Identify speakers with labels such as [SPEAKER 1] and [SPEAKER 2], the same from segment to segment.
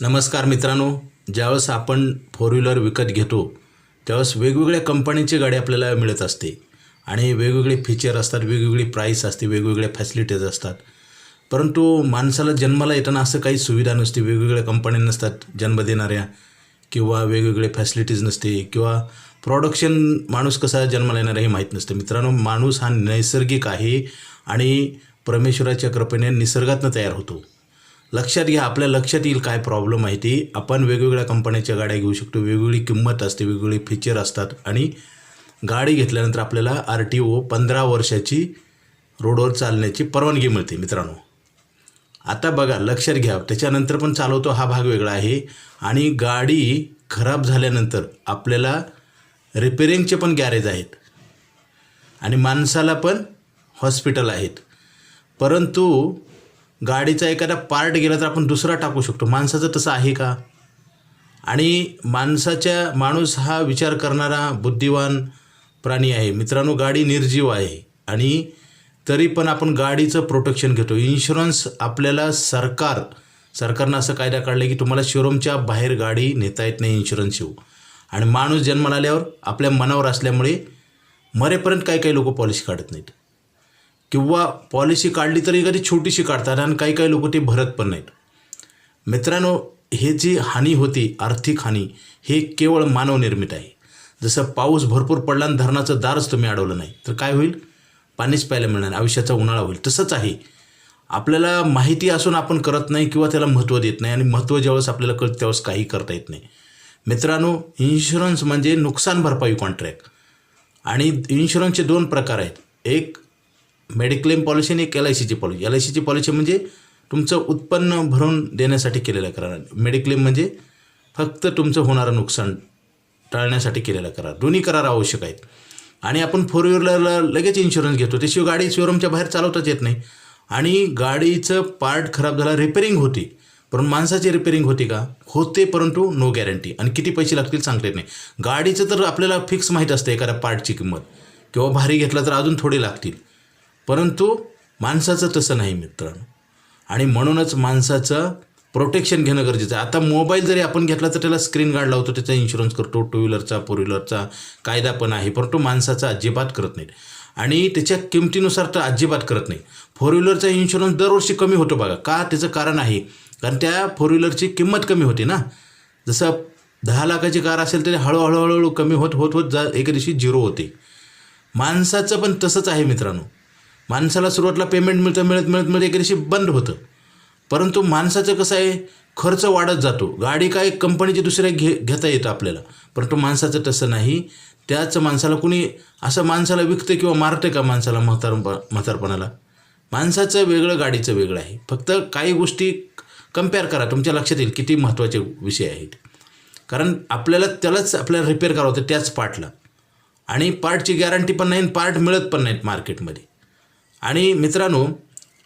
[SPEAKER 1] नमस्कार मित्रांनो ज्यावेळेस आपण फोर व्हीलर विकत घेतो त्यावेळेस वेगवेगळ्या कंपनीची गाडी आपल्याला मिळत असते. आणि वेगवेगळे फीचर असतात वेगवेगळी प्राईस असते वेगवेगळ्या फॅसिलिटीज असतात. परंतु माणसाला जन्माला येताना असं काही सुविधा नसते वेगवेगळ्या कंपन्या नसतात जन्म देणाऱ्या किंवा वेगवेगळे फॅसिलिटीज नसते किंवा प्रॉडक्शन माणूस कसा जन्माला येणार हे माहीत नसतं. मित्रांनो माणूस हा नैसर्गिक आहे आणि परमेश्वराच्या कृपेने निसर्गातनं तयार होतो. लक्षात घ्या आपल्या लक्षात येईल काय प्रॉब्लेम आहे ती. आपण वेगवेगळ्या कंपन्याच्या गाड्या घेऊ शकतो वेगवेगळी किंमत असते वेगवेगळी फीचर असतात आणि गाडी घेतल्यानंतर आपल्याला आर टी ओ पंधरा वर्षाची रोडवर चालण्याची परवानगी मिळते मित्रांनो. आता बघा लक्षात घ्या त्याच्यानंतर पण चालवतो हा भाग वेगळा आहे. आणि गाडी खराब झाल्यानंतर आपल्याला रिपेरिंगचे पण गॅरेज आहेत. आणि माणसाला पण हॉस्पिटल आहेत. परंतु गाडीचा एखादा पार्ट गेला तर आपण दुसरा टाकू शकतो. माणसाचं तसं आहे का? आणि माणसाच्या माणूस हा विचार करणारा बुद्धिवान प्राणी आहे. मित्रांनो गाडी निर्जीव आहे. आणि तरी पण आपण गाडीचं प्रोटेक्शन घेतो. इन्शुरन्स आपल्याला सरकार सरकारनं असं कायदा काढला की तुम्हाला शोरूमच्या बाहेर गाडी नेता येत नाही इन्शुरन्स येऊ आणि माणूस जन्माला आल्यावर आपल्या मनावर असल्यामुळे मरेपर्यंत काही काही लोक पॉलिसी काढत नाहीत. किंवा पॉलिसी काढली तरी कधी छोटीशी काढतात आणि काही काही लोक ते भरत पण नाहीत. मित्रांनो हे जी हानी होती आर्थिक हानी हे केवळ मानवनिर्मित आहे. जसं पाऊस भरपूर पडला आणि धरणाचं दारच तुम्ही अडवलं नाही तर काय होईल? पाणीच प्यायला मिळणार नाही आयुष्याचा उन्हाळा होईल. तसंच आहे. आपल्याला माहिती असून आपण करत नाही किंवा त्याला महत्त्व देत नाही आणि महत्त्व ज्यावेळेस आपल्याला कळत त्यावेळेस काही करता येत नाही. मित्रांनो इन्शुरन्स म्हणजे नुकसान भरपाई कॉन्ट्रॅक्ट आणि इन्शुरन्सचे दोन प्रकार आहेत. एक मेडिक्लेम पॉलिसी आणि एक एल आय सीची पॉलिसी एल आय सीची पॉलिसी म्हणजे तुमचं उत्पन्न भरून देण्यासाठी केलेला करार. मेडिक्लेम म्हणजे फक्त तुमचं होणारं नुकसान टाळण्यासाठी केलेला करार. दोन्ही करार आवश्यक आहेत. आणि आपण फोर व्हीलरला लगेच इन्शुरन्स घेतो. त्याशिवाय गाडी शोरूमच्या बाहेर चालवताच येत नाही. आणि गाडीचं पार्ट खराब झाला रिपेरिंग होती. परंतु माणसाची रिपेरिंग होती का? होते परंतु नो गॅरंटी आणि किती पैसे लागतील सांगता येत नाही. गाडीचं तर आपल्याला फिक्स माहीत असतं एखाद्या पार्टची किंमत. किंवा भारी घेतला तर अजून थोडे लागतील. परंतु माणसाचं तसं नाही मित्रांनो. आणि म्हणूनच माणसाचं प्रोटेक्शन घेणं गरजेचं आहे. आता मोबाईल जरी आपण घेतला तर त्याला स्क्रीन गार्ड लावतो त्याचा इन्शुरन्स करतो टू व्हीलरचा फोर व्हीलरचा कायदा पण आहे परंतु माणसाचा अजिबात करत नाहीत. आणि त्याच्या किमतीनुसार तर अजिबात करत नाही फोर व्हीलरचा इन्शुरन्स दरवर्षी कमी होतो बघा. का? त्याचं कारण आहे कारण त्या फोर व्हीलरची किंमत कमी होती ना. जसं दहा लाखाची कार असेल तरी हळूहळू हळूहळू कमी होत होत होत जा एका दिवशी झिरो होते. माणसाचं पण तसंच आहे मित्रांनो. माणसाला सुरुवातीला पेमेंट मिळतं मिळत मिळत मिळत एक दिवशी बंद होतं. परंतु माणसाचं कसं आहे खर्च वाढत जातो. गाडी काय कंपनीची दुसऱ्या घे घेता येतं आपल्याला. परंतु माणसाचं तसं नाही. त्याच माणसाला कुणी असं माणसाला विकतं किंवा मारतं का माणसाला म्हातार म्हातारपणाला? माणसाचं वेगळं गाडीचं वेगळं आहे. फक्त काही गोष्टी कंपेअर करा. तुमच्या लक्षात येईल किती महत्त्वाचे विषय आहेत. कारण आपल्याला त्यालाच आपल्याला रिपेअर करावं होतं त्याच पार्टला आणि पार्टची गॅरंटी पण नाही पार्ट मिळत पण नाहीत मार्केटमध्ये आणि मित्रांनो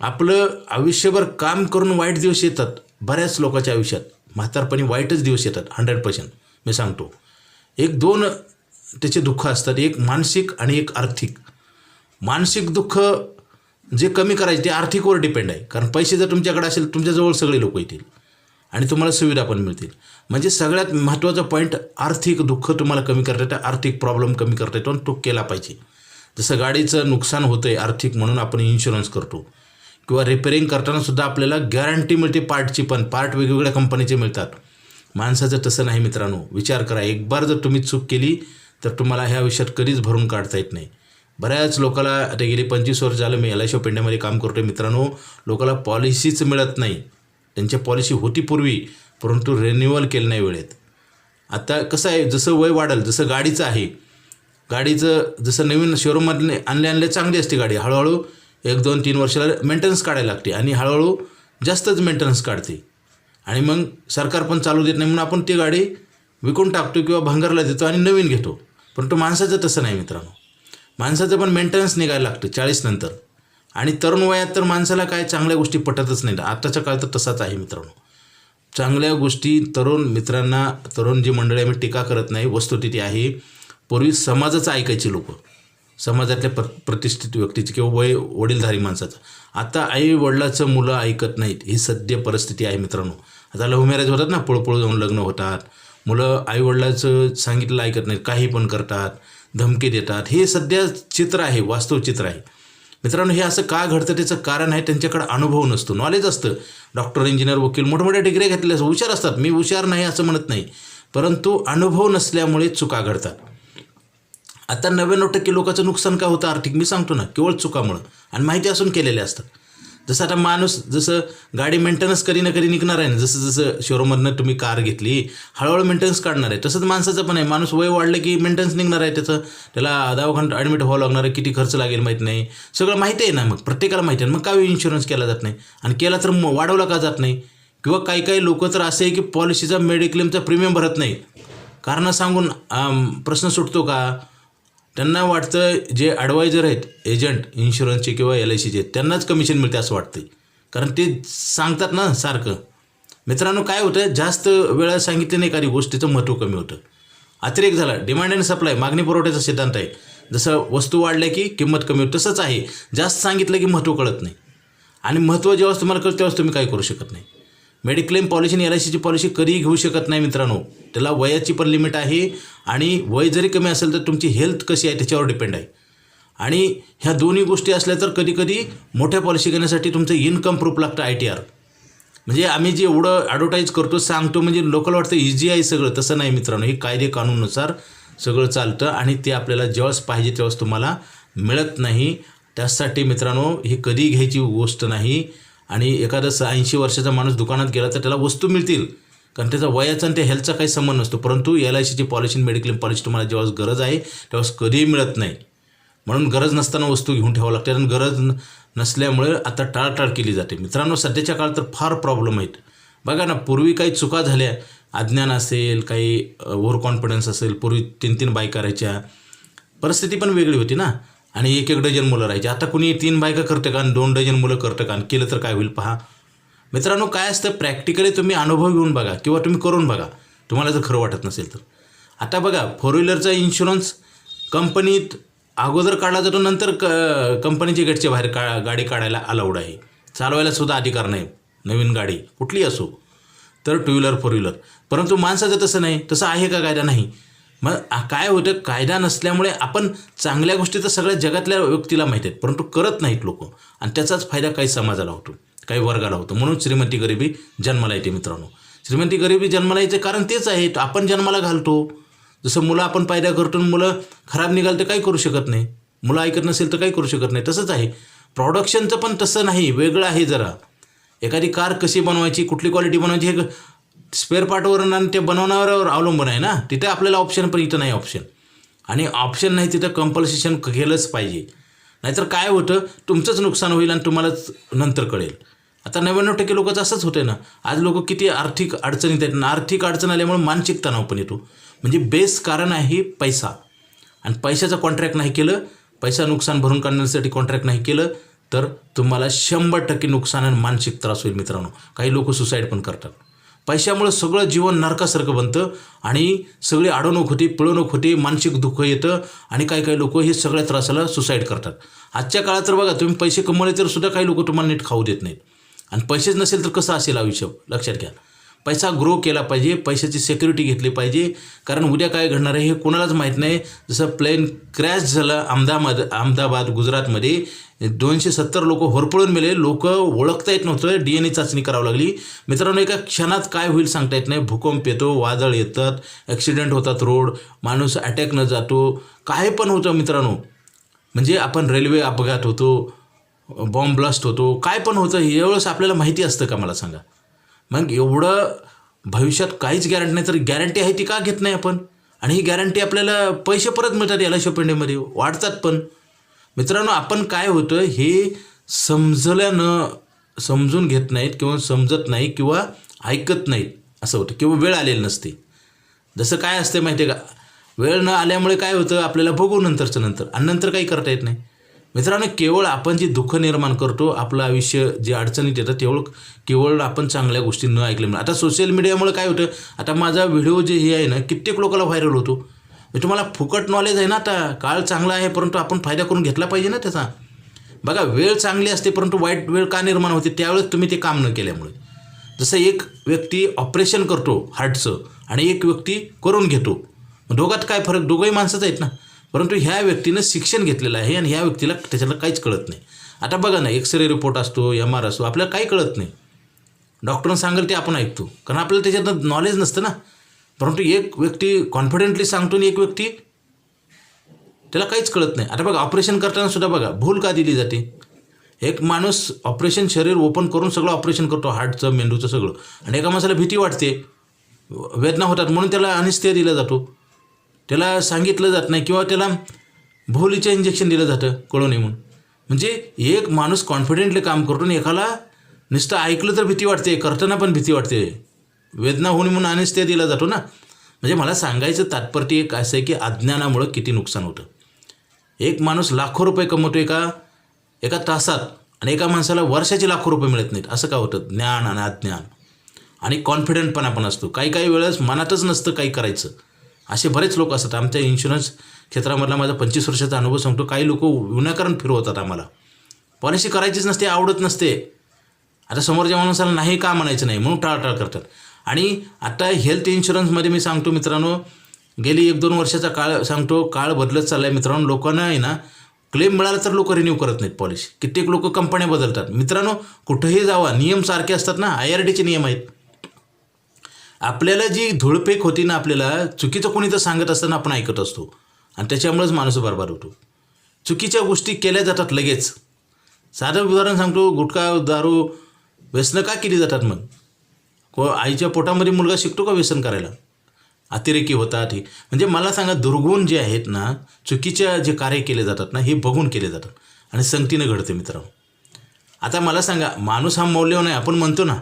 [SPEAKER 1] आपलं आयुष्यभर काम करून वाईट दिवस येतात बऱ्याच लोकांच्या आयुष्यात. म्हातारपणी वाईटच दिवस येतात हंड्रेड पर्सेंट मी सांगतो. एक दोन त्याचे दुःख असतात एक मानसिक आणि एक आर्थिक. मानसिक दुःख जे कमी करायचे ते आर्थिकवर डिपेंड आहे. कारण पैसे जर तुमच्याकडे असेल तुमच्याजवळ सगळे लोक येतील. आणि तुम्हाला सुविधा पण मिळतील. म्हणजे सगळ्यात महत्त्वाचा पॉईंट आर्थिक दुःख तुम्हाला कमी करता येतं आर्थिक प्रॉब्लेम कमी करता येतो आणि तो केला पाहिजे. जसं गाडीचं नुकसान होतं आहे आर्थिक म्हणून आपण इन्शुरन्स करतो. किंवा रिपेरिंग करताना सुद्धा आपल्याला गॅरंटी मिळते पार्टची पण. पार्ट वेगवेगळ्या कंपनीचे मिळतात. माणसाचं तसं नाही मित्रांनो. विचार करा. एक बार जर तुम्ही चूक केली तर तुम्हाला ह्या विषयात कधीच भरून काढता येत नाही. बऱ्याच लोकाला आता गेली पंचवीस वर्ष झालं मी एल आय शॉप इंडियामध्ये काम करतो मित्रांनो. लोकाला पॉलिसीच मिळत नाही. त्यांच्या पॉलिसी होती पूर्वी परंतु रिन्युअल केलं नाही वेळेत. आता कसं आहे? जसं वय वाढेल जसं गाडीचं आहे गाडीचं जसं नवीन शोरूममधले आणले आणले चांगली असते गाडी. हळूहळू एक दोन तीन वर्षाला मेंटेनन्स काढायला लागते आणि हळूहळू जास्तच मेंटेनन्स काढते. आणि मग सरकार पण चालू देत नाही म्हणून आपण ती गाडी विकून टाकतो किंवा भांगरला देतो आणि नवीन घेतो. परंतु माणसाचं तसं नाही मित्रांनो. माणसाचं पण मेंटेनन्स निघायला लागतं चाळीस नंतर. आणि तरुण वयात तर माणसाला काय चांगल्या गोष्टी पटतच नाही आत्ताच्या काळात तर तसाच आहे मित्रांनो. चांगल्या गोष्टी तरुण मित्रांना तरुण जी मंडळी आम्ही टीका करत नाही वस्तुस्थिती आहे. पूर्वी समाजाचं ऐकायचे लोक. समाजातल्या प्र प्रतिष्ठित व्यक्तीची किंवा वय वडीलधारी माणसाचं. आता आई वडिलाचं मुलं ऐकत नाहीत. ही सद्य परिस्थिती आहे मित्रांनो. आता लव्ह मॅरेज होतात ना पळपळ जाऊन लग्न होतात. मुलं आईवडिलाचं सांगितलं ऐकत नाहीत. काही पण करतात. धमकी देतात. हे सध्या चित्र आहे वास्तव चित्र आहे. मित्रांनो हे असं का घडतं? त्याचं कारण आहे त्यांच्याकडे अनुभव नसतो. नॉलेज असतं. डॉक्टर इंजिनियर वकील मोठमोठ्या डिग्री घेतलेल्या असतात. हुशार असतात. मी हुशार नाही असं म्हणत नाही. परंतु अनुभव नसल्यामुळे चुका घडतात. आता नव्याण्णव टक्के लोकांचं नुकसान का होतं आर्थिक? मी सांगतो ना केवळ चुकामुळं. आणि माहिती असून केलेले असतात. जसं आता माणूस जसं गाडी मेंटेनन्स कधी ना कधी निघणार आहे ना जसं जसं शोरूममधनं तुम्ही कार घेतली हळूहळू मेंटेनन्स काढणार आहे. तसंच माणसाचं पण आहे. माणूस वय वाढलं की मेंटेनन्स निघणार आहे त्याचं. त्याला दवाखान्यात ॲडमिट व्हावं लागणार आहे किती खर्च लागेल माहीत नाही. सगळं माहिती आहे ना मग प्रत्येकाला माहिती आहे. मग काय इन्शुरन्स केला जात नाही? आणि केला तर वाढवला का जात नाही? किंवा काही काही लोक तर असे आहे की पॉलिसीचा मेडिक्लेमचा प्रीमियम भरत नाही कारण सांगून प्रश्न सुटतो का? त्यांना वाटतं जे ॲडवायझर आहेत एजंट इन्शुरन्सचे किंवा एल आय सीचे त्यांनाच कमिशन मिळते असं वाटतं कारण ते सांगतात ना सारखं. मित्रांनो काय होतं? जास्त वेळा सांगितलं नाही एखादी गोष्टीचं महत्त्व कमी होतं. अतिरेक झाला. डिमांड अँड सप्लाय मागणी पुरवठ्याचा सिद्धांत आहे. जसं वस्तू वाढल्या की किंमत कमी होते तसंच आहे. जास्त सांगितलं की महत्त्व कळत नाही. आणि महत्त्व जेव्हा तुम्हाला कळतं तेव्हाच तुम्ही काही करू शकत नाही. मेडिक्लेम पॉलिसी आणि एल आय सीची पॉलिसी कधीही घेऊ शकत नाही मित्रांनो. त्याला वयाची पण लिमिट आहे आणि वय जरी कमी असेल तर तुमची हेल्थ कशी आहे त्याच्यावर डिपेंड आहे. आणि ह्या दोन्ही गोष्टी असल्या तर कधीकधी मोठ्या पॉलिसी घेण्यासाठी तुमचं इन्कम प्रूफ लागतं आय टी आर. म्हणजे आम्ही जे एवढं ॲडव्हर्टाईज करतो सांगतो म्हणजे लोकल वाटतं इझी आहे सगळं. तसं नाही मित्रांनो. हे कायदे कानूननुसार सगळं चालतं आणि ते आपल्याला जेव्हाच पाहिजे तेव्हाच तुम्हाला मिळत नाही. त्यासाठी मित्रांनो ही कधी घ्यायची गोष्ट नाही. आणि एखादा ऐंशी वर्षाचा माणूस दुकानात गेला तर त्याला वस्तू मिळतील. कारण त्याचा वयाचा आणि त्या हेल्थचा काही संबंध नसतो. परंतु एल आय सीची पॉलिसी मेडिक्लेम पॉलिसी तुम्हाला जेव्हा गरज आहे तेव्हा कधीही मिळत नाही. म्हणून गरज नसताना वस्तू घेऊन ठेवावं लागते. कारण गरज नसल्यामुळे आता टाळटाळ केली जाते. मित्रांनो सध्याच्या काळात तर फार प्रॉब्लेम आहेत. बघा ना पूर्वी काही चुका झाल्या. अज्ञान असेल काही ओव्हर कॉन्फिडन्स असेल पूर्वी तीन तीन बायका करायच्या. परिस्थिती पण वेगळी होती ना. आणि एक एक डझन मुलं राहायची. आता कुणी तीन बायका करतं का आणि दोन डझन मुलं करतं का आणि केलं तर काय होईल पहा. मित्रांनो काय असतं प्रॅक्टिकली तुम्ही अनुभव घेऊन बघा किंवा तुम्ही करून बघा. तुम्हाला जर खरं वाटत नसेल तर. आता बघा फोर व्हीलरचा इन्शुरन्स कंपनीत अगोदर काढला जातो नंतर क कंपनीच्या गेटच्या बाहेर का गाडी काढायला अलाउड आहे. चालवायला सुद्धा अधिकार नाही. नवीन गाडी कुठली असो. तर टू व्हीलर फोर व्हीलर परंतु माणसाचं तसं नाही. तसं आहे का कायदा नाही. मग काय होतं? कायदा नसल्यामुळे आपण चांगल्या गोष्टी तर सगळ्या जगातल्या व्यक्तीला माहीत आहेत परंतु करत नाहीत लोक. आणि त्याचाच फायदा काही समाजाला होतो काही वर्गाला होतो. म्हणून श्रीमंती गरिबी जन्माला येते मित्रांनो. श्रीमंती गरिबी जन्माला येते कारण तेच आहे आपण जन्माला घालतो. जसं मुलं आपण पायद्या करतो मुलं खराब निघाल तर काही करू शकत नाही. मुलं ऐकत नसेल तर काही करू शकत नाही. तसंच आहे. प्रॉडक्शनचं पण तसं नाही वेगळं आहे जरा. एखादी कार कशी बनवायची कुठली क्वालिटी बनवायची हे स्पेअर पार्टवर आणि ते बनवणाऱ्यावर अवलंबून आहे ना? तिथे आपल्याला ऑप्शन पण इथं नाही ऑप्शन आणि ऑप्शन नाही तिथं कंपल्सेशन केलंच पाहिजे. नाहीतर काय होतं? तुमचंच नुकसान होईल आणि तुम्हालाच नंतर कळेल. आता नव्याण्णव टक्के लोकांचं असंच होते ना. आज लोक किती आर्थिक अडचणीत आहेत. ना आर्थिक अडचण आल्यामुळे मानसिक तणाव पण येतो. म्हणजे बेस कारण आहे पैसा. आणि पैशाचं कॉन्ट्रॅक्ट नाही केलं पैसा नुकसान भरून काढण्यासाठी कॉन्ट्रॅक्ट नाही केलं तर तुम्हाला शंभर टक्के नुकसान आणि मानसिक त्रास होईल मित्रांनो. काही लोक सुसाईड पण करतात. पैशामुळे सगळं जीवन नरकासारखं बनतं आणि सगळी अडवणूक होती पिळवणूक होती मानसिक दुःख येतं आणि काही काही लोक हे सगळ्या त्रासाला सुसाईड करतात. आजच्या काळात तर बघा तुम्ही पैसे कमवले तर सुद्धा काही लोक तुम्हाला नीट खाऊ देत नाहीत. आणि पैसेच नसेल तर कसं असेल आयुष्य? लक्षात घ्या. पैसा ग्रो केला पाहिजे पैशाची सेक्युरिटी घेतली पाहिजे. कारण उद्या काय घडणार आहे हे कोणालाच माहीत नाही. जसं प्लेन क्रॅश झालं अहमदाबाद अहमदाबाद गुजरातमध्ये दोनशे सत्तर लोक होरपळून मेले. लोक ओळखता येत नव्हतं. डी एन ए चाचणी करावी लागली. मित्रांनो एका क्षणात काय होईल सांगता येत नाही. भूकंप येतो वादळ येतात ॲक्सिडेंट होतात रोड माणूस अटॅकनं जातो. काय पण होतं मित्रांनो. म्हणजे आपण रेल्वे अपघात होतो बॉम्ब ब्लास्ट होतो. काय पण होतं एवढंच आपल्याला माहिती असतं का? मला सांगा. मग एवढं भविष्यात काहीच गॅरंटी नाही तर गॅरंटी आहे ती का घेत नाही आपण? आणि ही गॅरंटी आपल्याला पैसे परत मिळतात याला शोपेंडेमध्ये वाढतात पण. मित्रांनो आपण काय होतं हे समजल्यानं समजून घेत नाहीत किंवा समजत नाही किंवा ऐकत नाहीत असं होतं. किंवा वेळ आलेली नसते. जसं काय असते माहिती आहे का? वेळ न आल्यामुळे काय होतं आपल्याला बघू नंतरचं नंतर. आणि नंतर काही करता येत नाही. मित्रांनो केवळ आपण जे दुःख निर्माण करतो आपलं आयुष्य जे अडचणीत येतं तेवढं केवळ आपण चांगल्या गोष्टी न ऐकल्यामुळे आता सोशल मीडियामुळे काय होतं आता माझा व्हिडिओ जे हे आहे ना कित्येक लोकांना व्हायरल होतो. म्हणजे तुम्हाला फुकट नॉलेज आहे ना आता काळ चांगला आहे परंतु आपण फायदा करून घेतला पाहिजे ना त्याचा. बघा वेळ चांगली असते परंतु वाईट वेळ का निर्माण होते त्यावेळेस तुम्ही ते काम न केल्यामुळे. जसं एक व्यक्ती ऑपरेशन करतो हार्टचं आणि एक व्यक्ती करून घेतो. दोघात काय फरक? दोघंही माणसंच आहेत ना. परंतु ह्या व्यक्तीनं शिक्षण घेतलेलं आहे आणि ह्या व्यक्तीला त्याच्यातलं काहीच कळत नाही. आता बघा ना एक्सरे रिपोर्ट असतो एम आर असतो आपल्याला काही कळत नाही. डॉक्टरनं सांगेल ते आपण ऐकतो. कारण आपल्याला त्याच्यातनं नॉलेज नसतं ना. परंतु एक व्यक्ती कॉन्फिडेंटली सांगतो आणि एक व्यक्ती त्याला काहीच कळत नाही. आता बघा ऑपरेशन करताना सुद्धा बघा भूल का दिली जाते? एक माणूस ऑपरेशन शरीर ओपन करून सगळं ऑपरेशन करतो हार्टचं मेंदूचं सगळं. आणि एका माणसाला भीती वाटते वेदना होतात म्हणून त्याला अनिस्थिया दिला जातो. त्याला सांगितलं जात नाही किंवा त्याला भोलीचं इंजेक्शन दिलं जातं कळू नये म्हणून. म्हणजे एक माणूस कॉन्फिडेंटली काम करतो आणि एकाला नुसतं ऐकलं तर भीती वाटते करताना पण भीती वाटते. वेदना होणे म्हणून अनिस्थिया दिला जातो ना. म्हणजे मला सांगायचं तात्पर्य एक असं आहे की अज्ञानामुळं किती नुकसान होतं. एक माणूस लाखो रुपये कमवतो एका एका तासात आणि एका माणसाला वर्षाचे लाखो रुपये मिळत नाहीत. असं का होतं? ज्ञान आणि अज्ञान. आणि कॉन्फिडंटपणा पण असतो. काही काही वेळेस मनातच नसतं काही करायचं. असे बरेच लोक असतात. आमच्या इन्शुरन्स क्षेत्रामधला माझा पंचवीस वर्षाचा अनुभव सांगतो. काही लोक विनाकारण फिरवतात आम्हाला. पॉलिसी करायचीच नसते आवडत नसते. आता समोरच्या माणसाला नाही का म्हणायचं नाही? म्हणून टाळटाळ करतात. आणि आता हेल्थ इन्शुरन्समध्ये मी सांगतो मित्रांनो गेली एक दोन वर्षाचा काळ सांगतो काळ बदलत चालला आहे मित्रांनो. लोकांना आहे ना क्लेम मिळाला तर लोक रिन्यू करत नाहीत पॉलिसी कित्येक लोक कंपन्या बदलतात. मित्रांनो कुठंही जावा नियम सारखे असतात ना. आय आर डीचे नियम आहेत. आपल्याला जी धुळपेक होती ना आपल्याला चुकीचं कोणी तर सांगत असताना आपण ऐकत असतो. आणि त्याच्यामुळेच माणूस बरबाद होतो. चुकीच्या गोष्टी केल्या जातात लगेच. साधं उदाहरण सांगतो गुटखा दारू व्यसनं का केली जातात मग को आईच्या पोटामध्ये मुलगा शिकतो का व्यसन करायला? अतिरेकी होतात हे. म्हणजे मला सांगा दुर्गुण जे आहेत ना चुकीच्या जे कार्य केले जातात ना हे बघून केले जातात. आणि संगतीनं घडते मित्रांनो. आता मला सांगा माणूस हा मौल्यवान आहे आपण म्हणतो ना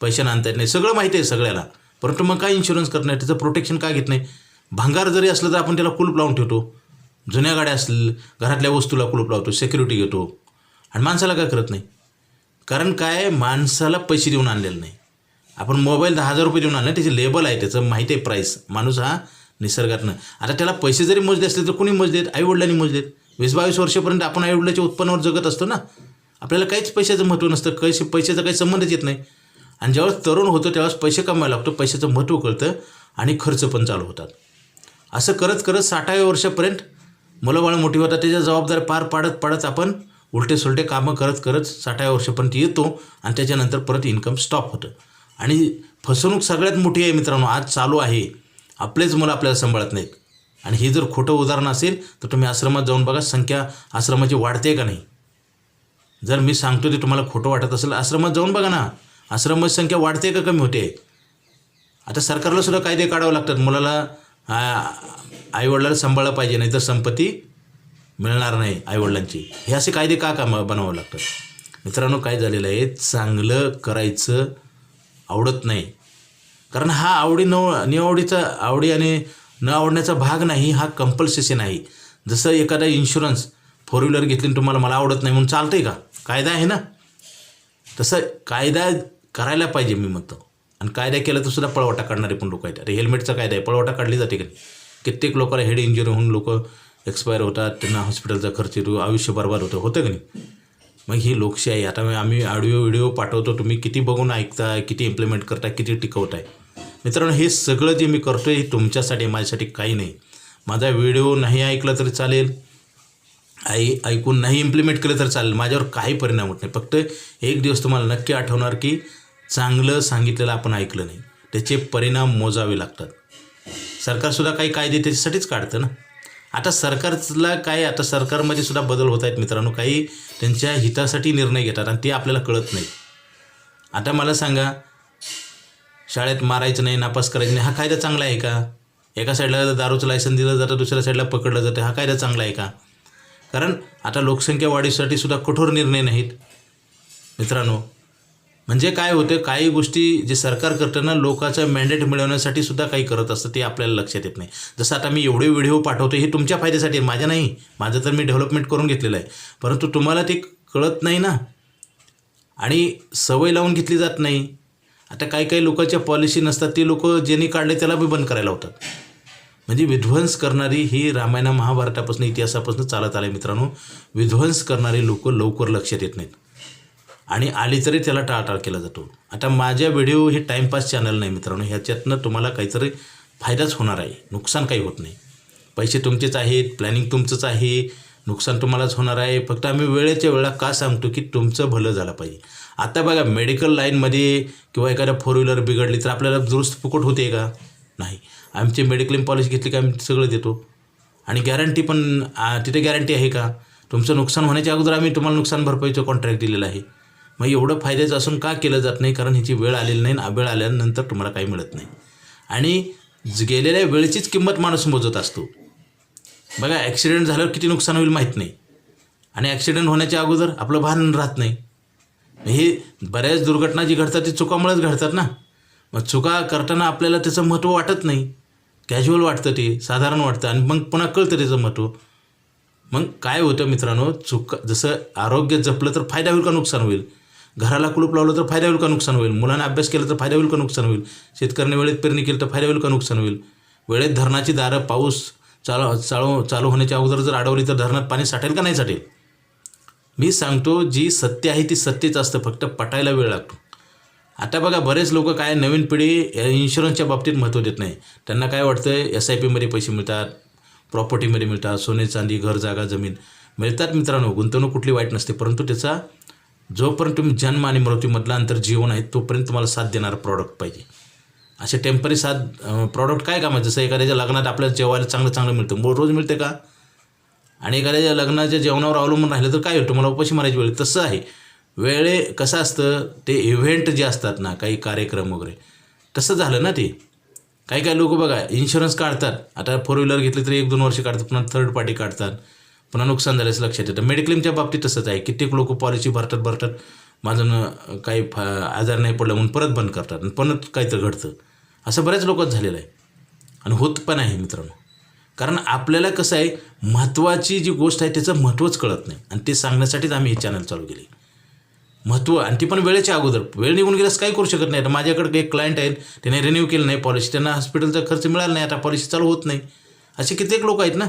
[SPEAKER 1] पैशानं आणता येत नाही. सगळं माहिती आहे सगळ्याला. परंतु मग काय इन्शुरन्स करत नाही? त्याचं प्रोटेक्शन का घेत नाही? भांगार जरी असलं तर आपण त्याला कुलूप लावून ठेवतो. जुन्या गाड्या असतील घरातल्या वस्तूला कुलूप लावतो सिक्युरिटी घेतो. आणि माणसाला काय करत नाही? कारण काय? माणसाला पैसे देऊन आणलेलं नाही. आपण मोबाईल दहा हजार रुपये देऊन आणलं त्याचे लेबल आहे त्याचं माहिती आहे प्राईस माणूस हा निसर्गातनं. आता त्याला पैसे जरी मोजले असले तर कोणी मोजलेत आईवडिलांनी मोजलेत वीस बावीस वर्षापर्यंत आपण आईवडिलाच्या उत्पन्नावर जगत असतो ना? आपल्याला काहीच पैशाचं महत्त्व नसतं. कैसे पैशाचा काही संबंधच येत नाही. आणि ज्यावेळेस तरुण होतो त्यावेळेस पैसे कमवायला लागतो पैशाचं महत्त्व कळतं आणि खर्च पण चालू होतात. असं करत करत साठाव्या वर्षापर्यंत मुलं बाळं मोठी होतात त्याच्या जबाबदारी पार पाडत पाडत आपण उलटे सुलटे कामं करत करत साठाव्या वर्षापर्यंत येतो आणि त्याच्यानंतर परत इन्कम स्टॉप होतं. आणि फसवणूक सगळ्यात मोठी आहे मित्रांनो आज चालू आहे. आपलेच मुलं आपल्याला सांभाळत नाहीत. आणि हे जर खोटं उदाहरण असेल तर तुम्ही आश्रमात जाऊन बघा संख्या आश्रमाची वाढते का नाही? जर मी सांगतो ते तुम्हाला खोटं वाटत असेल आश्रमात जाऊन बघा ना. आश्रमाची संख्या वाढते का कमी होते? आता सरकारला सुद्धा कायदे काढावे लागतात. मुलाला आईवडिलाला सांभाळलं पाहिजे नाही तर संपत्ती मिळणार नाही आईवडिलांची. हे असे कायदे का काम बनवावं लागतात? मित्रांनो काय झालेलं आहे? चांगलं करायचं आवडत नाही. कारण हा आवडी न निवडीचा आवडी आणि न आवडण्याचा भाग नाही हा कंपल्सेशन आहे जसं एखादा इन्शुरन्स फोर व्हीलर घेतली आणि तुम्हाला मला आवडत नाही म्हणून चालतंय का? कायदा आहे ना? तसं कायदा करायला पाहिजे मी म्हणतो. आणि कायदा केला तर सुद्धा पळवाटा काढणारे पण लोक आहेत. अरे हेल्मेटचा कायदा आहे पळवाटा काढली जाते का नाही? कित्येक लोकांना हेड इंजुरी होऊन लोक एक्सपायर होतात त्यांना हॉस्पिटलचा खर्च येतो आयुष्य बरबाद होतं. होतं का नाही? मग ही लोकशाही आता आम्ही ऑडिओ व्हिडिओ पाठवतो तुम्ही किती बघून ऐकताय किती इम्प्लिमेंट करताय किती टिकवताय. मित्रांनो हे सगळं जे मी करतो आहे हे तुमच्यासाठी माझ्यासाठी काही नाही. माझा व्हिडिओ नाही ऐकला तरी चालेल. आई ऐकून नाही इम्प्लिमेंट केलं तर चालेल. माझ्यावर काही परिणाम होत नाही. फक्त एक दिवस तुम्हाला नक्की आठवणार की चांगलं सांगितलेलं आपण ऐकलं नाही. त्याचे परिणाम मोजावे लागतात. सरकारसुद्धा काही कायदे त्याच्यासाठीच काढतं ना. आता सरकारला काय आता सरकारमध्ये सुद्धा बदल होत आहेत मित्रांनो. काही त्यांच्या हितासाठी निर्णय घेतात आणि ते आपल्याला कळत नाही. आता मला सांगा शाळेत मारायचं नाही नापास करायचं नाही हा कायदा चांगला आहे का? एका साईडला दारूचं लायसन दिलं जातं दुसऱ्या साईडला पकडलं जातं हा कायदा चांगला आहे का? कारण आता लोकसंख्या वाढीसाठी सुद्धा कठोर निर्णय नाहीत. मित्रांनो म्हणजे काय होतं काही गोष्टी जे सरकार करतं ना लोकांचं मॅन्डेट मिळवण्यासाठी सुद्धा काही करत असतं ते आपल्याला लक्षात येत नाही. जसं आता मी एवढे व्हिडिओ पाठवतो हे तुमच्या फायद्यासाठी आहे माझ्या नाही. माझं तर मी डेव्हलपमेंट करून घेतलेलं आहे. परंतु तुम्हाला ते कळत नाही ना. आणि सवय लावून घेतली जात नाही. आता काही काही लोकांच्या पॉलिसी नसतात ते लोक ज्यांनी काढले त्याला बी बंद करायला होतात म्हणजे विध्वंस करणारी ही रामायण महाभारतापासून इतिहासापासून चालत आले मित्रांनो. विध्वंस करणारी लोक लवकर लक्षात येत नाहीत. आणि आली तरी त्याला टाळटाळ केला जातो. आता माझ्या व्हिडिओ हे टाईमपास चॅनल नाही मित्रांनो. ह्याच्यातनं तुम्हाला काहीतरी फायदाच होणार आहे. नुकसान काही होत नाही. पैसे तुमचेच आहेत प्लॅनिंग तुमचंच आहे नुकसान तुम्हालाच होणार आहे. फक्त आम्ही वेळेच्या वेळा का सांगतो की तुमचं भलं झालं पाहिजे. आता बघा मेडिकल लाईनमध्ये किंवा एखाद्या फोर व्हीलर बिघडली तर आपल्याला दुरुस्त फुकट होते का? नाही. आमची मेडिक्लेम पॉलिसी घेतली की आम्ही सगळं देतो. आणि गॅरंटी पण तिथे गॅरंटी आहे का? तुमचं नुकसान होण्याच्या अगोदर आम्ही तुम्हाला नुकसान भरपाईचं कॉन्ट्रॅक्ट दिलेलं आहे. मग एवढं फायद्याचं असून का केलं जात नाही? कारण ह्याची वेळ आलेली नाही आणि वेळ आल्यानंतर तुम्हाला काही मिळत नाही. आणि गेलेल्या वेळेचीच किंमत माणूस मोजत असतो. बघा ॲक्सिडेंट झाल्यावर किती नुकसान होईल माहीत नाही. आणि ॲक्सिडेंट होण्याच्या अगोदर आपलं भान राहत नाही. हे बऱ्याच दुर्घटना जी घडतात ती चुकामुळेच घडतात ना. मग चुका करताना आपल्याला त्याचं महत्त्व वाटत नाही. कॅज्युअल वाटतं ते साधारण वाटतं आणि मग पुन्हा कळतं त्याचं महत्त्व. मग काय होतं मित्रांनो? चुका जसं आरोग्य जपलं तर फायदा होईल का नुकसान होईल? घराला कुलूप लावलं तर फायदा होईल का नुकसान होईल? मुलांना अभ्यास केला तर फायदा होईल का नुकसान होईल? शेतकऱ्यांनी वेळेत पेरणी केली तर फायदा होईल का नुकसान होईल? वेळेत धरणाची दारं पाऊस चालू चालू चालू होण्याच्या अगोदर जर अडवली तर धरणात पाणी साठेल का नाही साठेल? मी सांगतो जी सत्य आहे ती सत्यच असतं फक्त पटायला वेळ लागतो. आता बघा बरेच लोक काय नवीन पिढी इन्शुरन्सच्या बाबतीत महत्त्व देत नाही. त्यांना काय वाटतं एस आय पीमध्ये पैसे मिळतात प्रॉपर्टीमध्ये मिळतात सोने चांदी घर जागा जमीन मिळतात मित्रांनो. गुंतवणूक कुठली वाईट नसते परंतु त्याचा जोपर्यंत तुम्ही जन्म आणि मृत्यूमधलं अंतर जीवन आहे तोपर्यंत तुम्हाला साथ देणारं प्रॉडक्ट पाहिजे. असे टेंपररी साथ प्रॉडक्ट काय कामाचं? जसं एखाद्याच्या लग्नात आपल्याला जेवायला चांगलं चांगलं मिळतं. मग रोज मिळते का? आणि एखाद्याच्या लग्नाच्या जेवणावर अवलंबून राहिलं तर काय होतं? मला उपाशी मारायची वेळ. तसं आहे. वेळे कसं असतं? ते इव्हेंट जे असतात ना काही कार्यक्रम वगैरे. तसं झालं ना ते. काही काही लोक बघा इन्शुरन्स काढतात. आता फोर व्हीलर घेतली तरी एक दोन वर्ष काढतात पुन्हा थर्ड पार्टी काढतात. पुन्हा नुकसान झाल्याचं लक्षात येतं. मेडिक्लेमच्या बाबतीत तसंच आहे. कित्येक लोक पॉलिसी भरतात भरतात. माझं काही फा आजार नाही पडला म्हणून परत बंद करतात. आणि परत काहीतरी घडतं. असं बऱ्याच लोकात झालेलं आहे. आणि होत पण आहे मित्रांनो. कारण आपल्याला कसं आहे महत्त्वाची जी गोष्ट आहे त्याचं महत्त्वच कळत नाही. आणि ते सांगण्यासाठीच आम्ही हे चॅनल चालू केली. महत्त्व आणि ती पण वेळेच्या अगोदर. वेळ निघून गेल्यास काही करू शकत नाही. आता माझ्याकडे एक क्लायंट आहेत त्याने रिन्यू केलं नाही पॉलिसी त्यांना हॉस्पिटलचा खर्च मिळाला नाही. आता पॉलिसी चालू होत नाही. असे कित्येक लोक आहेत ना.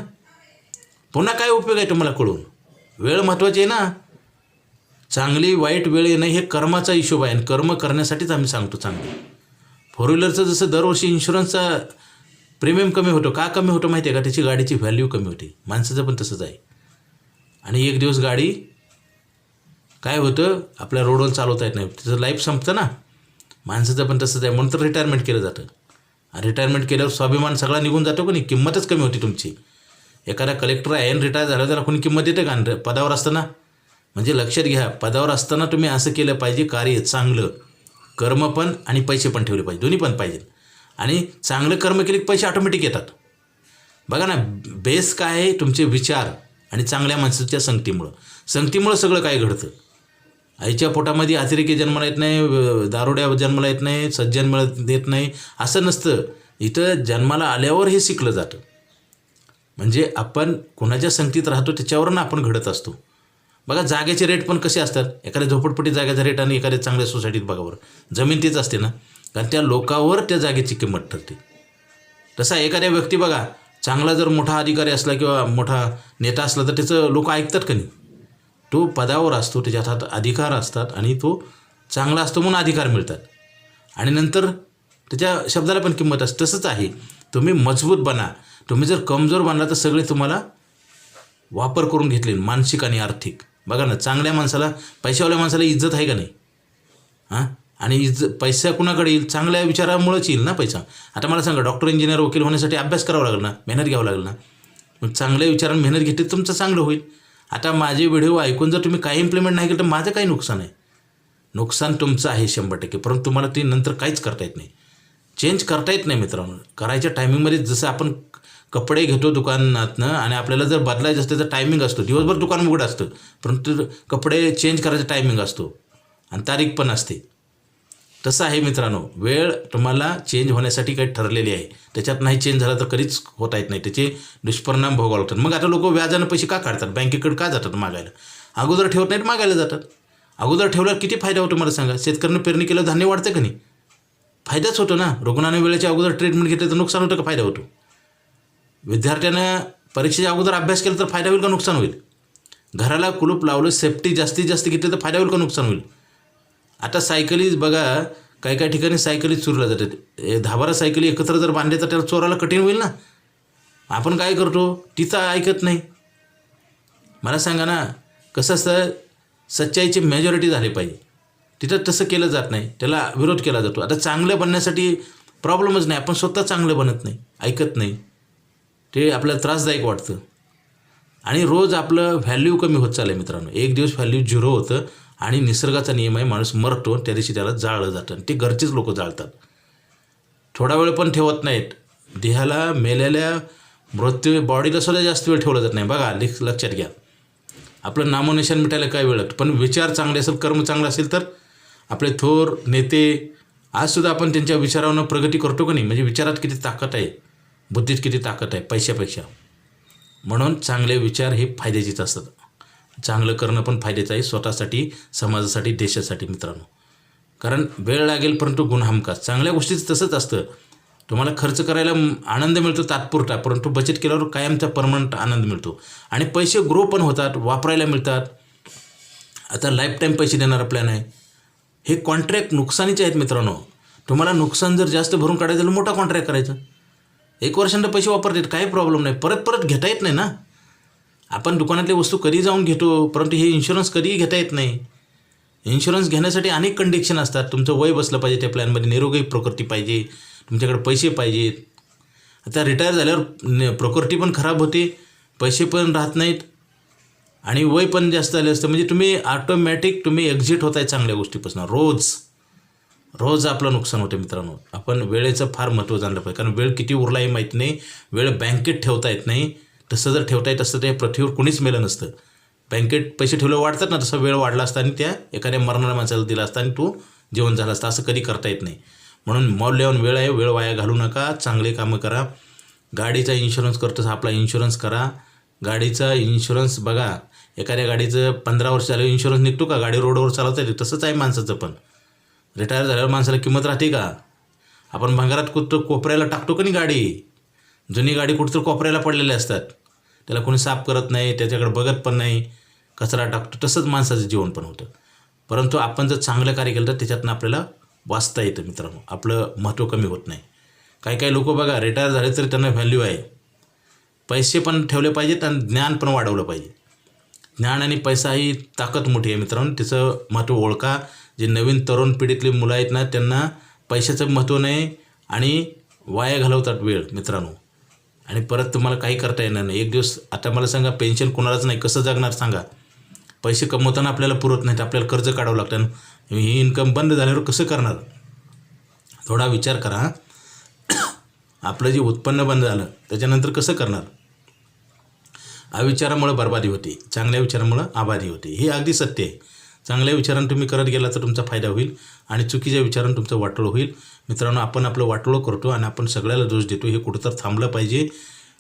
[SPEAKER 1] पुन्हा काय उपयोग आहे तुम्हाला कळून? वेळ महत्त्वाची आहे ना? चांगली वाईट वेळ येणं हे कर्माचा हिशोब आहे आणि कर्म करण्यासाठीच आम्ही सांगतो चांगलं. फोर व्हीलरचं जसं दरवर्षी इन्शुरन्सचा प्रीमियम कमी होतो का कमी होतो माहिती आहे का? त्याची गाडीची व्हॅल्यू कमी होते. माणसाचं पण तसंच आहे. आणि एक दिवस गाडी काय होतं? आपल्या रोडवर चालवता येत नाही. त्याचं लाईफ संपतं ना. माणसाचं पण तसंच आहे. म्हणून तर रिटायरमेंट केलं जातं. रिटायरमेंट केल्यावर स्वाभिमान सगळा निघून जातो का नाही? किंमतच कमी होती तुमची. एखादा कलेक्टर आहे आणि रिटायर झाला त्याला कोणी किंमत देते का पदावर असताना? म्हणजे लक्षात घ्या पदावर असताना तुम्ही असं केलं पाहिजे कार्य चांगलं. कर्म पण आणि पैसे पण ठेवले पाहिजे दोन्ही पण पाहिजे आणि चांगलं कर्म केले की पैसे ऑटोमॅटिक येतात. बघा ना बेस काय आहे? तुमचे विचार आणि चांगल्या माणसाच्या संगतीमुळं. संगतीमुळं सगळं काय घडतं? आईच्या पोटामध्ये अतिरेकी जन्माला येत नाही दारोड्या जन्माला येत नाही सज्जन मिळत देत नाही असं नसतं. इथं जन्माला आल्यावर हे शिकलं जातं. म्हणजे आपण कोणाच्या संगतीत राहतो त्याच्यावरून आपण घडत असतो. बघा जागेचे रेट पण कसे असतात? एखाद्या झोपडपट्टी जागेचा रेट आणि एखाद्या चांगल्या सोसायटीत बघावर जमीन तीच असते ना. कारण त्या लोकावर त्या जागेची किंमत ठरते. तसा एखाद्या व्यक्ती बघा चांगला जर मोठा अधिकारी असला किंवा मोठा नेता असला तर त्याचं लोक ऐकतात का नाही? तो पदावर असतो त्याच्या हातात अधिकार असतात आणि तो चांगला असतो म्हणून अधिकार मिळतात. आणि नंतर त्याच्या शब्दाला पण किंमत असते. तसंच आहे. तुम्ही मजबूत बना. तुम्ही जर कमजोर बनला तर सगळे तुम्हाला वापर करून घेतले मानसिक आणि आर्थिक. बघा ना चांगल्या माणसाला पैशावाल्या माणसाला इज्जत आहे का नाही? हां? आणि इज्ज पैसा कुणाकडे येईल? चांगल्या विचारामुळेच येईल ना पैसा? आता मला सांगा डॉक्टर इंजिनियर वकील होण्यासाठी अभ्यास करावा लागेल ना? मेहनत घ्यावं लागेल ना? मग चांगल्या विचारानं मेहनत घेतली तर तुमचं चांगलं होईल. आता माझे व्हिडिओ ऐकून जर तुम्ही काही इम्प्लिमेंट नाही केलं तर माझं काही नुकसान आहे. नुकसान तुमचं आहे शंभर टक्के परंतु तुम्हाला ते नंतर काहीच करता येत नाही. चेंज करता येत नाही मित्रांनो. करायच्या टायमिंगमध्ये जसं आपण कपडे घेतो दुकानातनं आणि आपल्याला जर बदलायचं असतं तर टायमिंग असतो. दिवसभर दुकान उघडं असतं. परंतु कपडे चेंज करायचा टायमिंग असतो. आणि तारीख पण असते. तसं आहे मित्रांनो. वेळ तुम्हाला चेंज होण्यासाठी काही ठरलेली आहे. त्याच्यात नाही चेंज झाला तर कधीच होता येत नाही. त्याचे दुष्परिणाम भोगावं लागतात. मग आता लोक व्याजानं पैसे का काढतात? बँकेकडे का जातात मागायला? अगोदर ठेवत नाहीत मागायला जातात. अगोदर ठेवल्यावर किती फायदा होतो मला सांगा? शेतकऱ्यानं पेरणी केलं धान्य वाढतं का नाही? फायदाच होतो ना. रुग्णाने वेळेच्या अगोदर ट्रीटमेंट घेतली तर नुकसान होतं का? फायदा होतो. विद्यार्थ्यानं परीक्षेच्या अगोदर अभ्यास केला तर फायदा होईल का नुकसान होईल? घराला कुलूप लावलं सेफ्टी जास्तीत जास्त घेतली तर फायदा होईल का नुकसान होईल? आता सायकली बघा काही काही ठिकाणी सायकली चोरीला जातात. दहा बारा सायकली एकत्र जर बांधले तर त्याला चोराला कठीण होईल ना? आपण काय करतो? तिचं ऐकत नाही. मला सांगा ना कसं असतं? सच्चाईची मेजॉरिटी झाली पाहिजे. तिथं तसं केलं जात नाही. त्याला विरोध केला जातो. आता चांगलं बनण्यासाठी प्रॉब्लेमच नाही. आपण स्वतः चांगलं बनत नाही. ऐकत नाही. ते आपल्याला त्रासदायक वाटतं. आणि रोज आपलं व्हॅल्यू कमी होत चाललं आहे मित्रांनो. एक दिवस व्हॅल्यू झिरो होतं आणि निसर्गाचा नियम आहे माणूस मरतो त्या दिवशी त्याला जाळलं जातं आणि ते घरचेच लोक जाळतात. थोडा वेळ पण ठेवत नाहीत. देहाला मेलेल्या मृत्यू बॉडीला सुद्धा जास्त वेळ ठेवला जात नाही. बघा लिख लक्षात घ्या. आपलं नामोनिशान मिटायला काय वेळ लागतो? पण विचार चांगले असेल कर्म चांगलं असेल तर आपले थोर नेते आजसुद्धा आपण त्यांच्या विचारावरनं प्रगती करतो का नाही? म्हणजे विचारात किती ताकद आहे? बुद्धीत किती ताकद आहे? पैशापेक्षा. म्हणून चांगले विचार हे फायद्याचेच असतात. चांगलं करणं पण फायद्याचं आहे स्वतःसाठी समाजासाठी देशासाठी मित्रांनो. कारण वेळ लागेल परंतु गुण चांगल्या गोष्टीचं तसंच असतं. तुम्हाला खर्च करायला आनंद मिळतो तात्पुरता परंतु बचत केल्यावर कायमचा परमनंट आनंद मिळतो. आणि पैसे ग्रो पण होतात वापरायला मिळतात. आता लाईफ टाईम पैसे देणारा प्लॅन आहे. हे कॉन्ट्रॅक्ट नुकसानीचे आहेत मित्रांनो. तुम्हाला नुकसान जर जास्त भरून काढायचं तर मोठा कॉन्ट्रॅक्ट करायचं. एक वर्षांना पैसे वापरतात काही प्रॉब्लेम नाही. परत परत घेता येत नाही ना. आपण दुकानातली वस्तू कधी जाऊन घेतो परंतु हे इन्शुरन्स कधीही घेता येत नाही. इन्शुरन्स घेण्यासाठी अनेक कंडिशन असतात. तुमचं वय बसलं पाहिजे त्या प्लॅनमध्ये निरोगी प्रकृती पाहिजे. तुमच्याकडे पैसे पाहिजेत आता रिटायर झाल्यावर न- प्रकृती पण खराब होते. पैसे पण राहत नाहीत. आणि वय पण जास्त झाले असतं. म्हणजे तुम्ही ऑटोमॅटिक तुम्ही एक्झिट होत आहे चांगल्या गोष्टीपासून. रोज. रोज आपलं नुकसान होते मित्रांनो. आपण वेळेचं फार महत्त्व जाणलं पाहिजे. कारण वेळ किती उरला हे माहीत नाही. वेळ बँकेत ठेवता येत नाही. तसं जर ठेवता येत असतं ते पृथ्वीवर कुणीच मेलं नसतं. बँकेत पैसे ठेवले वाढतात ना तसं वेळ वाढला असता आणि त्या एखाद्या मरणाऱ्या माणसाला दिला असता आणि तो जेवण झाला असता. असं कधी करता येत नाही. म्हणून मौल्यवान वेळ आहे. वेळ वाया घालू नका. चांगले कामं करा. गाडीचा इन्शुरन्स करतोस आपला इन्शुरन्स करा. गाडीचा इन्शुरन्स बघा. एखाद्या गाडीचं पंधरा वर्ष झालं इन्शुरन्स निघतो का? गाडी रोडवर चालवता येते. तसंच आहे माणसाचं पण. रिटायर झाल्यावर माणसाला किंमत राहते का? आपण भंगारात कुठं कोपऱ्याला टाकतो का नाही गाडी? जुनी गाडी कुठं कोपऱ्याला पडलेल्या असतात. त्याला कोणी साफ करत नाही त्याच्याकडे बघत पण नाही. कचरा टाकतो तसंच माणसाचं जीवन पण होतं. परंतु आपण जर चांगलं कार्य केलं तर त्याच्यातनं आपल्याला वाचता येतं मित्रांनो. आपलं महत्त्व कमी होत नाही. काही काही लोक बघा रिटायर झाले तरी त्यांना व्हॅल्यू आहे. पैसे पण ठेवले पाहिजेत आणि ज्ञान पण वाढवलं पाहिजे. ज्ञान आणि पैसा ही ताकद मोठी आहे मित्रांनो. त्याचं महत्त्व ओळखा. जे नवीन तरुण पिढीतली मुलं आहेत ना त्यांना पैशाचं महत्त्व नाही आणि वाया घालवतात वेळ मित्रांनो. आणि परत तुम्हाला काही करता येणार नाही. एक दिवस आता मला सांगा पेन्शन कोणालाच नाही. कसं जगणार सांगा. पैसे कमवताना आपल्याला पुरत नाहीत. आपल्याला कर्ज काढावं लागतं. आणि ही इन्कम बंद झाल्यावर कसं करणार? थोडा विचार करा. आपलं जे उत्पन्न बंद झालं त्याच्यानंतर कसं करणार? अविचारामुळं बर्बादी होते. चांगल्या विचारामुळं आबादी होते. हे अगदी सत्य आहे. चांगल्या विचारानं तुम्ही करत गेला तर तुमचा फायदा होईल आणि चुकीच्या विचारानं तुमचं वाटोळं होईल. मित्रांनो आपण आपलं वाटोळं करतो आणि आपण सगळ्याला दोष देतो. हे कुठं तर थांबलं पाहिजे.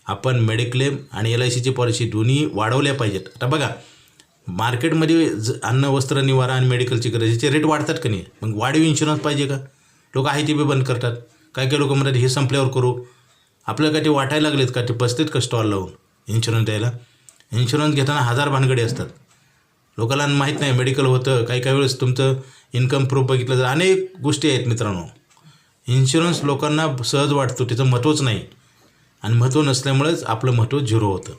[SPEAKER 1] आपण मेडिक्लेम आणि एल आय सीची पॉलिसी दोन्ही वाढवल्या पाहिजेत. आता बघा मार्केटमध्ये ज अन्न वस्त्र निवारा आणि मेडिकलची गरजेचे रेट वाढतात का नाही? मग वाढीव इन्शुरन्स पाहिजे का? लोक आहे ते बी बंद करतात. काय काय लोक म्हणतात हे संपल्यावर करू. आपल्याला काय ते वाटायला लागलेत का? ते बसतेत का स्टॉल लावून? इन्शुरन्स द्यायला? इन्शुरन्स घेताना हजार भानगडी असतात. लोकांना माहीत नाही मेडिकल होतं काही काही वेळेस तुमचं इन्कम प्रूफ बघितलं तर अनेक गोष्टी आहेत मित्रांनो. इन्शुरन्स लोकांना सहज वाटतो त्याचं महत्त्वच नाही. आणि महत्त्व नसल्यामुळेच आपलं महत्त्व झिरो होतं.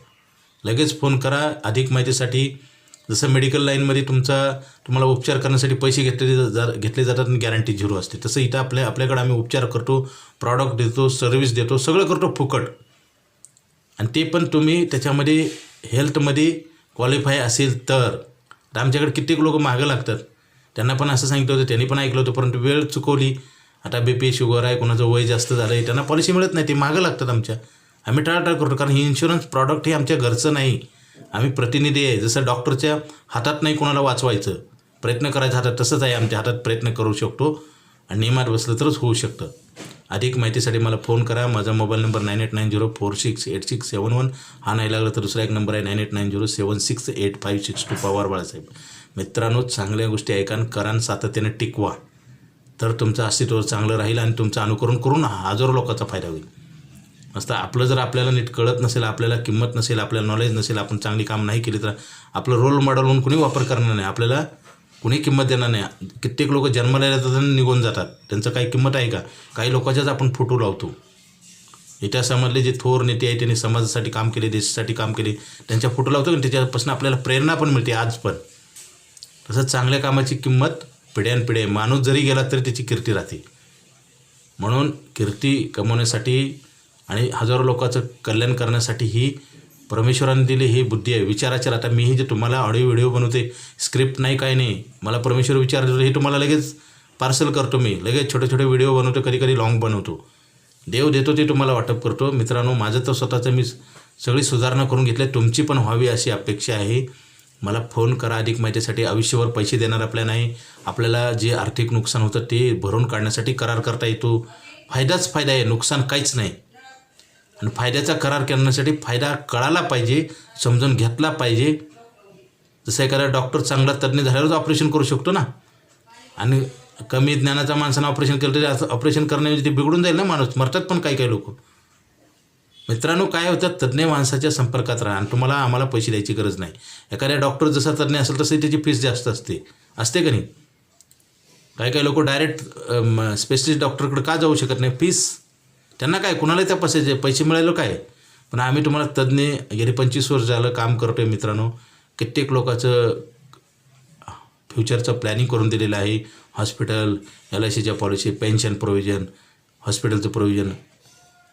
[SPEAKER 1] लगेच फोन करा अधिक माहितीसाठी. जसं मेडिकल लाईनमध्ये तुमचा तुम्हाला उपचार करण्यासाठी पैसे घेतले जा घेतले जातात आणि गॅरंटी झिरो असते. तसं इथं आपल्या आपल्याकडे आम्ही उपचार करतो प्रॉडक्ट देतो सर्व्हिस देतो सगळं करतो फुकट. आणि ते पण तुम्ही त्याच्यामध्ये हेल्थमध्ये क्वालिफाय असेल तर. तर आमच्याकडे कित्येक लोक मागं लागतात. त्यांना पण असं सांगितलं होतं त्यांनी पण ऐकलं होतं परंतु वेळ चुकवली. आता बी पी शुगर आहे कोणाचं वय जास्त झालं आहे त्यांना पॉलिसी मिळत नाही ते मागं लागतात आमच्या. आम्ही टाळाटाळ करतो कारण ही इन्शुरन्स प्रॉडक्ट हे आमच्या घरचं नाही. आम्ही प्रतिनिधी आहे जसं डॉक्टरच्या हातात नाही कोणाला वाचवायचं. प्रयत्न करायचा हातात तसंच आहे आमच्या हातात प्रयत्न करू शकतो. आणि नियमात बसलं तरच होऊ शकतं. अधिक माहितीसाठी मला फोन करा. माझा mobile number nine eight nine zero four six eight six seven one. हा नाही लागला तर दुसरा एक नंबर आहे nine eight nine zero seven six eight five six two Pawar Balasaheb. मित्रांनो चांगल्या गोष्टी ऐकान करान सातत्याने टिकवा. तर तुमचं अस्तित्व चांगलं राहील आणि तुमचं अनुकरण करून हजारो लोकांचा फायदा होईल. मस्त आपलं जर आपल्याला नीट कळत नसेल आपल्याला किंमत नसेल आपल्याला नॉलेज नसेल आपण चांगली काम नाही केली तर आपलं रोल मॉडेल म्हणून कुणी वापर करणार नाही. आपल्याला कुणी किंमत देणार नाही. कित्येक लोक जन्माला येतात आणि निघून जातात. त्यांचं काही किंमत आहे का? काही लोकांच्याच आपण फोटो लावतो. इतिहासामधले जे थोर नेते आहेत त्यांनी समाजासाठी काम केले देशासाठी काम केले त्यांच्या फोटो लावतो आणि त्याच्यापासून आपल्याला प्रेरणा पण मिळते आज पण. तसंच चांगल्या कामाची किंमत पिढ्यानपिढ्या माणूस जरी गेला तरी त्याची कीर्ती राहते. म्हणून कीर्ती कमवण्यासाठी आणि हजारो लोकांचं कल्याण करण्यासाठी ही परमेश्वराने दिली ही बुद्धी आहे. विचाराची आता मीही जे तुम्हाला ऑडिओ व्हिडिओ बनवते स्क्रिप्ट नाही काय नाही मला परमेश्वर विचार हे तुम्हाला लगेच पार्सल करतो मी. लगेच छोटे छोटे व्हिडिओ बनवतो कधी कधी लॉंग बनवतो. देव देतो ते तुम्हाला वाटप करतो. मित्रांनो माझं तर स्वतःचं मी सगळी सुधारणा करून घेतली तुमची पण व्हावी अशी अपेक्षा आहे. मला फोन करा अधिक माहितीसाठी. आयुष्यभर पैसे देणार आपल्या नाही. आपल्याला जे आर्थिक नुकसान होतं ते भरून काढण्यासाठी करार करता येतो. फायदाच फायदा आहे. नुकसान काहीच नाही. आणि फायद्याचा करार करण्यासाठी फायदा कळाला पाहिजे समजून घेतला पाहिजे. जसं एखादा डॉक्टर चांगला तज्ज्ञ झाल्यावरच ऑपरेशन करू शकतो ना. आणि कमी ज्ञानाच्या माणसानं ऑपरेशन केलं तरी असं ऑपरेशन करण्याऐवजी ते बिघडून जाईल ना माणूस. मरतात पण काही काही लोक. मित्रांनो काय होतं? तज्ज्ञ माणसाच्या संपर्कात राहा. आणि तुम्हाला आम्हाला पैसे द्यायची गरज नाही. एखाद्या डॉक्टर जसा तज्ज्ञ असेल तसं त्याची फीस जास्त असते. असते का नाही? काही काही लोक डायरेक्ट स्पेशलिस्ट डॉक्टरकडे का जाऊ शकत नाही? फीस त्यांना काय कुणाला त्या पैसे पैसे मिळालं काय? पण आम्ही तुम्हाला तज्ज्ञ गेले पंचवीस वर्ष झालं काम करतो आहे मित्रांनो. कित्येक लोकांचं फ्युचरचं प्लॅनिंग करून दिलेलं आहे. हॉस्पिटल एल आय सीच्या पॉलिसी पेन्शन प्रोव्हिजन हॉस्पिटलचं प्रोव्हिजन.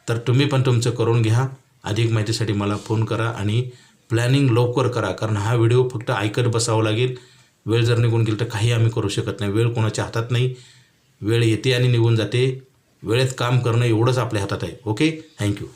[SPEAKER 1] तर तुम्ही पण तुमचं करून घ्या. अधिक माहितीसाठी मला फोन करा आणि प्लॅनिंग लवकर करा कारण हा व्हिडिओ फक्त ऐकत बसावा लागेल. वेळ जर निघून गेली तर काही आम्ही करू शकत नाही. वेळ कोणाच्या हातात नाही. वेळ येते आणि निघून जाते. वेळेत काम करणं एवढंच आपल्या हातात आहे. Okay thank you